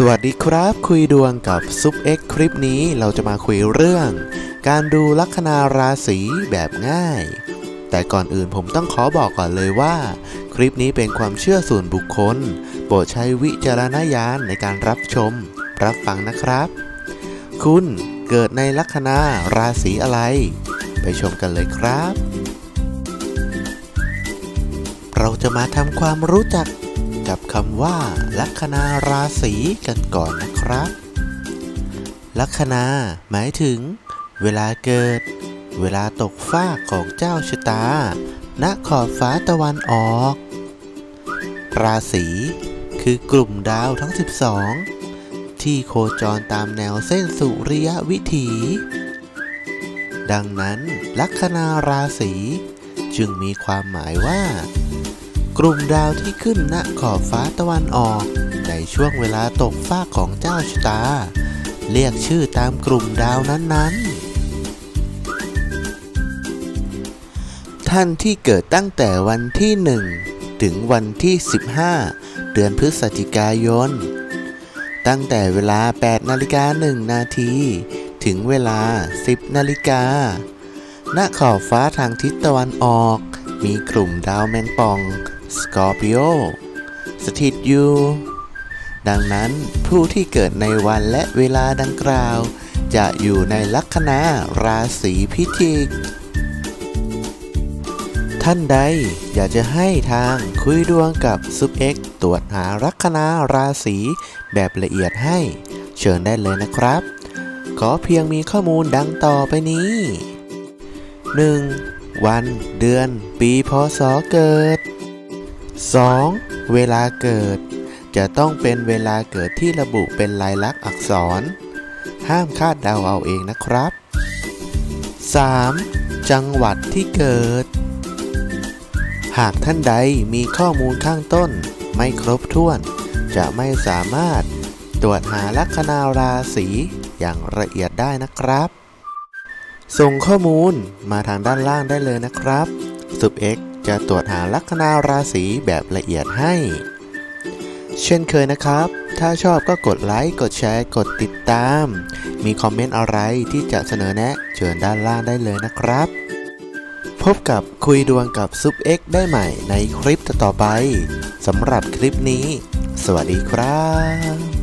สวัสดีครับคุยดวงกับซุปเอ็กคลิปนี้เราจะมาคุยเรื่อง การดูลัคนาราศีแบบง่าย แต่ก่อนอื่นผมต้องขอบอกก่อนเลยว่า คลิปนี้เป็นความเชื่อส่วนบุคคล โปรดใช้วิจารณญาณในการรับชม รับฟังนะครับ คุณเกิดในลัคนาราศีอะไร ไปชมกันเลยครับ เราจะมาทำความรู้จัก กับคำว่า ลัคนาราศีกันก่อนนะครับ ลัคนาหมายถึง เวลาเกิด เวลาตกฟ้าของเจ้าชะตา ณขอบฟ้าตะวันออก ราศีคือกลุ่มดาวทั้ง 12 ที่โคจรตามแนวเส้นสุริยวิถี ดังนั้น ลัคนาราศีจึงมีความหมายว่า กลุ่มดาวที่ขึ้นณขอบฟ้าตะวันออก ในช่วงเวลาตกฟ้าของเจ้าชะตา เรียกชื่อตามกลุ่มดาวนั้นๆ ท่านที่เกิดตั้งแต่วันที่ 1 ถึงวันที่ 15 เดือนพฤศจิกายน ตั้งแต่เวลา 8 นาฬิกา 1 นาที ถึงเวลา 10 นาฬิกาณขอบฟ้าทางทิศตะวันออก มีกลุ่มดาวแมงป่อง สกอร์ปิโอสถิตอยู่ ดังนั้นผู้ที่เกิดในวันและเวลาดังกล่าว จะอยู่ในลัคนาราศีพิจิก ท่านใดอยากจะให้ทางคุยดวงกับซุปเอ็กตรวจหาลัคนาราศีแบบละเอียดให้ เชิญได้เลยนะครับขอเพียงมีข้อมูลดังต่อไปนี้ 1. วัน เดือน ปี พศ เกิด 2. เวลาเกิด จะต้องเป็นเวลาเกิดที่ระบุเป็นลายลักษณ์อักษร ห้ามคาดเดาเอาเองนะครับ 3. จังหวัดที่เกิด หากท่านใดมีข้อมูลข้างต้น ไม่ครบถ้วน จะไม่สามารถตรวจหาลัคนาราศีอย่างละเอียดได้นะครับ ส่งข้อมูลมาทางด้านล่างได้เลยนะครับซุป X จะตรวจหาลัคนาราศีแบบละเอียดให้ เช่นเคยนะครับ ถ้าชอบก็กดไลค์ กดแชร์ กดติดตาม มีคอมเมนต์อะไรที่จะเสนอแนะเชิญด้านล่างได้เลยนะครับ พบกับคุยดวงกับซุป X ได้ใหม่ในคลิปต่อไปสำหรับคลิปนี้ สวัสดีครับ